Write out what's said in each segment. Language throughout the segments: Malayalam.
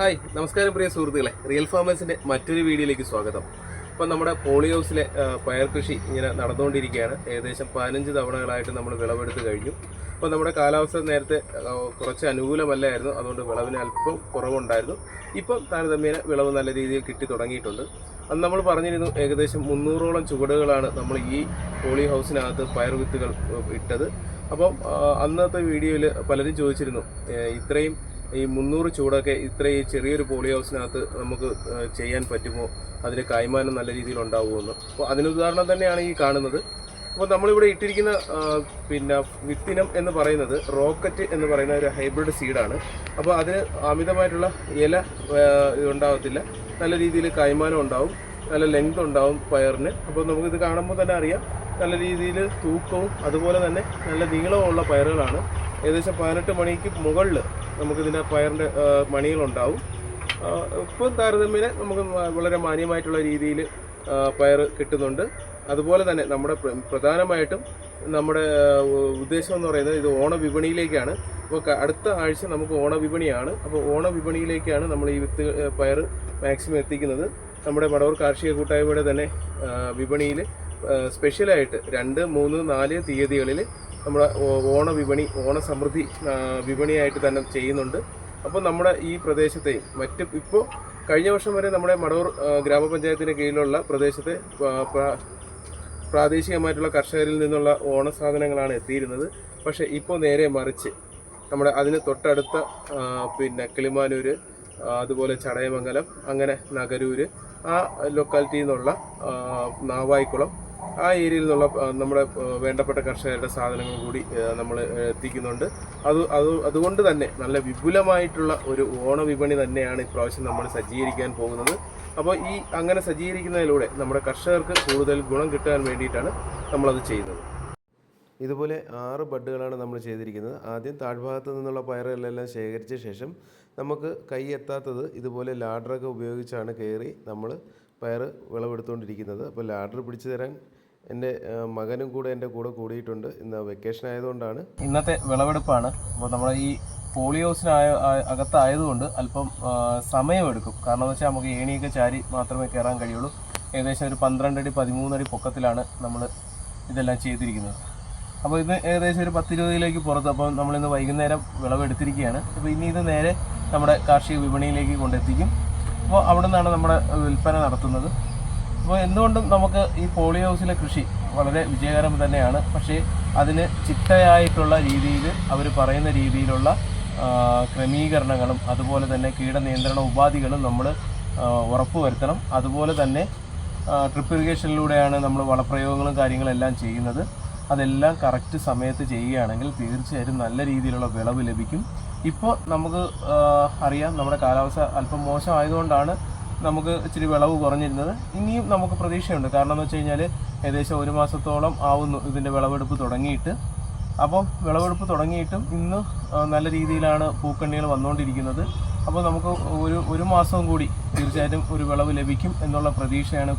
ഹായ് നമസ്കാരം പ്രിയ സുഹൃത്തുക്കളെ. റിയൽ ഫാമേഴ്സിന്റെ മറ്റൊരു വീഡിയോയിലേക്ക് സ്വാഗതം. ഇപ്പം നമ്മുടെ പോളി ഹൗസിലെ ആ, പയർ കൃഷി ഇങ്ങനെ നടന്നുകൊണ്ടിരിക്കുകയാണ്. ഏകദേശം പതിനഞ്ച് തവണകളായിട്ട് നമ്മൾ വിളവെടുത്ത് കഴിഞ്ഞു. അപ്പോൾ നമ്മുടെ കാലാവസ്ഥ നേരത്തെ കുറച്ച് അനുകൂലമല്ലായിരുന്നു. അതുകൊണ്ട് വിളവിന് അല്പം കുറവുണ്ടായിരുന്നു. ഇപ്പം താരതമ്യേന വിളവ് നല്ല രീതിയിൽ കിട്ടി തുടങ്ങിയിട്ടുണ്ട്. അന്ന് നമ്മൾ പറഞ്ഞിരുന്നു ഏകദേശം മുന്നൂറോളം ചുവടുകളാണ് നമ്മൾ ഈ പോളി ഹൗസിനകത്ത് പയർ വിത്തുകൾ ഇട്ടത്. അപ്പം അന്നത്തെ വീഡിയോയിൽ പലരും ചോദിച്ചിരുന്നു ഇത്രയും ഈ മുന്നൂറ് ചൂടൊക്കെ ഇത്ര ഈ ചെറിയൊരു പോളി ഹൗസിനകത്ത് നമുക്ക് ചെയ്യാൻ പറ്റുമോ? അതിന് കൈമാനം നല്ല രീതിയിൽ ഉണ്ടാവുമെന്ന്. അപ്പോൾ അതിന് ഉദാഹരണം തന്നെയാണ് ഈ കാണുന്നത്. അപ്പോൾ നമ്മളിവിടെ ഇട്ടിരിക്കുന്ന പിന്നെ വിത്തിനം എന്ന് പറയുന്നത് റോക്കറ്റ് എന്ന് പറയുന്ന ഒരു ഹൈബ്രിഡ് സീഡാണ് അപ്പോൾ അതിന് അമിതമായിട്ടുള്ള ഇല ഉണ്ടാകത്തില്ല നല്ല രീതിയിൽ കൈമാനം ഉണ്ടാവും. നല്ല ലെങ്ത് ഉണ്ടാവും പയറിന്. അപ്പോൾ നമുക്കിത് കാണുമ്പോൾ തന്നെ അറിയാം. നല്ല രീതിയിൽ തൂക്കവും അതുപോലെ തന്നെ നല്ല നീളമുള്ള പയറുകളാണ്. ഏകദേശം പതിനെട്ട് മണിക്ക് മുകളിൽ നമുക്കിതിന്റെ പയറിന്റെ മണികളുണ്ടാവും. ഇപ്പം താരതമ്യേന നമുക്ക് വളരെ മാന്യമായിട്ടുള്ള രീതിയിൽ പയർ കിട്ടുന്നുണ്ട്. അതുപോലെ തന്നെ നമ്മുടെ പ്രധാനമായിട്ടും നമ്മുടെ ഉദ്ദേശം എന്ന് പറയുന്നത് ഇത് ഓണ വിപണിയിലേക്കാണ്. അപ്പോൾ അടുത്ത ആഴ്ച നമുക്ക് ഓണ വിപണിയാണ്. അപ്പോൾ ഓണ വിപണിയിലേക്കാണ് നമ്മൾ ഈ വിത്ത് പയർ മാക്സിമം എത്തിക്കുന്നത്. നമ്മുടെ മടവൂർ കാർഷിക കൂട്ടായ്മയുടെ തന്നെ വിപണിയിൽ സ്പെഷ്യലായിട്ട് രണ്ട് മൂന്ന് നാല് തീയതികളിൽ നമ്മുടെ ഓണ വിപണി ഓണ സമൃദ്ധി ആ, വിപണിയായിട്ട് തന്നെ ചെയ്യുന്നുണ്ട്. അപ്പോൾ നമ്മുടെ ഈ പ്രദേശത്തെയും മറ്റ് ഇപ്പോൾ കഴിഞ്ഞ വർഷം വരെ നമ്മുടെ മടവൂർ ഗ്രാമപഞ്ചായത്തിന്റെ കീഴിലുള്ള പ്രദേശത്തെ പ്രാദേശികമായിട്ടുള്ള കർഷകരിൽ നിന്നുള്ള ഓണ സാധനങ്ങളാണ് എത്തിയിരുന്നത്. പക്ഷേ ഇപ്പോൾ നേരെ മറിച്ച് നമ്മുടെ അതിന് തൊട്ടടുത്ത പിന്നെ കിളിമാനൂര് അതുപോലെ ചടയമംഗലം അങ്ങനെ നഗരൂര് ആ ലൊക്കാലിറ്റിയിൽ നിന്നുള്ള നാവായിക്കുളം ആ ഏരിയയിൽ നിന്നുള്ള നമ്മുടെ വേണ്ടപ്പെട്ട കർഷകരുടെ സാധനങ്ങൾ കൂടി നമ്മൾ എത്തിക്കുന്നുണ്ട്. അത് അത് അതുകൊണ്ട് തന്നെ നല്ല വിപുലമായിട്ടുള്ള ഒരു ഓണവിപണി തന്നെയാണ് ഇപ്രാവശ്യം നമ്മൾ സജ്ജീകരിക്കാൻ പോകുന്നത്. അപ്പോൾ ഈ അങ്ങനെ സജ്ജീകരിക്കുന്നതിലൂടെ നമ്മുടെ കർഷകർക്ക് കൂടുതൽ ഗുണം കിട്ടാൻ വേണ്ടിയിട്ടാണ് നമ്മളത് ചെയ്യുന്നത്. ഇതുപോലെ ആറ് ബഡ്ഡുകളാണ് നമ്മൾ ചെയ്തിരിക്കുന്നത്. ആദ്യം താഴ്ഭാഗത്ത് നിന്നുള്ള പയറുകളെല്ലാം ശേഖരിച്ച ശേഷം നമുക്ക് കൈ എത്താത്തത് ഇതുപോലെ ലാഡറൊക്കെ ഉപയോഗിച്ചാണ് കയറി നമ്മൾ പയർ വിളവെടുത്തുകൊണ്ടിരിക്കുന്നത്. അപ്പോൾ ലാഡർ പിടിച്ചു തരാൻ എന്റെ മകനും കൂടെ എന്റെ കൂടെ കൂടിയിട്ടുണ്ട്. ഇന്ന് വെക്കേഷൻ ആയതുകൊണ്ടാണ്. ഇന്നത്തെ വിളവെടുപ്പാണ്. അപ്പോൾ നമ്മുടെ ഈ പോളിയോസിനായ അകത്തായതുകൊണ്ട് അല്പം സമയമെടുക്കും. കാരണം എന്ന് വെച്ചാൽ നമുക്ക് ഏണിയൊക്കെ ചാരി മാത്രമേ കയറാൻ കഴിയുള്ളൂ. ഏകദേശം ഒരു പന്ത്രണ്ടടി പതിമൂന്നടി പൊക്കത്തിലാണ് നമ്മൾ ഇതെല്ലാം ചെയ്തിരിക്കുന്നത്. അപ്പോൾ ഇത് ഏകദേശം ഒരു പത്തിരുപതിലേക്ക് പുറത്ത് അപ്പോൾ നമ്മളിന്ന് വൈകുന്നേരം വിളവെടുത്തിരിക്കുകയാണ്. അപ്പോൾ ഇനി ഇത് നേരെ നമ്മുടെ കാർഷിക വിപണിയിലേക്ക് കൊണ്ടെത്തിക്കും. അപ്പോൾ അവിടെ നിന്നാണ് നമ്മുടെ വിൽപ്പന നടത്തുന്നത്. അപ്പോൾ എന്തുകൊണ്ടും നമുക്ക് ഈ പോളി ഹൗസിലെ കൃഷി വളരെ വിജയകരം തന്നെയാണ്. പക്ഷേ അതിന് ചിട്ടയായിട്ടുള്ള രീതിയിൽ അവർ പറയുന്ന രീതിയിലുള്ള ക്രമീകരണങ്ങളും അതുപോലെ തന്നെ കീടനിയന്ത്രണ ഉപാധികളും നമ്മൾ ഉറപ്പുവരുത്തണം. അതുപോലെ തന്നെ ട്രിപ്പ് ഇറിഗേഷനിലൂടെയാണ് നമ്മൾ വളപ്രയോഗങ്ങളും കാര്യങ്ങളും എല്ലാം ചെയ്യുന്നത്. അതെല്ലാം കറക്റ്റ് സമയത്ത് ചെയ്യുകയാണെങ്കിൽ തീർച്ചയായിട്ടും നല്ല രീതിയിലുള്ള വിളവ് ലഭിക്കും. ഇപ്പോൾ നമുക്ക് അറിയാം നമ്മുടെ കാലാവസ്ഥ അല്പം മോശമായതുകൊണ്ടാണ് നമുക്ക് ഇച്ചിരി വിളവ് കുറഞ്ഞിരുന്നത്. ഇനിയും നമുക്ക് പ്രതീക്ഷയുണ്ട്. കാരണം എന്ന് വെച്ച് കഴിഞ്ഞാൽ ഏകദേശം ഒരു മാസത്തോളം ആവുന്നു ഇതിന്റെ വിളവെടുപ്പ് തുടങ്ങിയിട്ട്. അപ്പോൾ വിളവെടുപ്പ് തുടങ്ങിയിട്ടും ഇന്ന് നല്ല രീതിയിലാണ് പൂക്കണ്ണികൾ വന്നുകൊണ്ടിരിക്കുന്നത്. അപ്പോൾ നമുക്ക് ഒരു ഒരു മാസവും കൂടി തീർച്ചയായിട്ടും ഒരു വിളവ് ലഭിക്കും എന്നുള്ള പ്രതീക്ഷയാണ്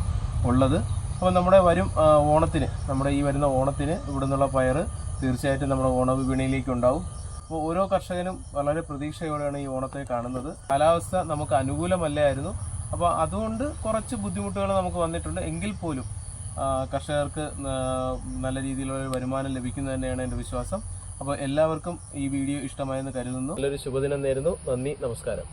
ഉള്ളത്. അപ്പോൾ നമ്മുടെ വരും ഓണത്തിന് നമ്മുടെ ഈ വരുന്ന ഓണത്തിന് ഇവിടെ നിന്നുള്ള പയർ തീർച്ചയായിട്ടും നമ്മുടെ ഓണ വിപണിയിലേക്ക് ഉണ്ടാവും. അപ്പോൾ ഓരോ കർഷകനും വളരെ പ്രതീക്ഷയോടെയാണ് ഈ ഓണത്തെ കാണുന്നത്. കാലാവസ്ഥ നമുക്ക് അനുകൂലമല്ലായിരുന്നു. അപ്പോൾ അതുകൊണ്ട് കുറച്ച് ബുദ്ധിമുട്ടുകൾ നമുക്ക് വന്നിട്ടുണ്ട്. എങ്കിൽ പോലും കർഷകർക്ക് നല്ല രീതിയിലുള്ള വരുമാനം ലഭിക്കുന്നു തന്നെയാണ് എന്റെ വിശ്വാസം. അപ്പോൾ എല്ലാവർക്കും ഈ വീഡിയോ ഇഷ്ടമായെന്ന് കരുതുന്നു. നല്ലൊരു ശുഭദിനം നേരുന്നു. നന്ദി നമസ്കാരം.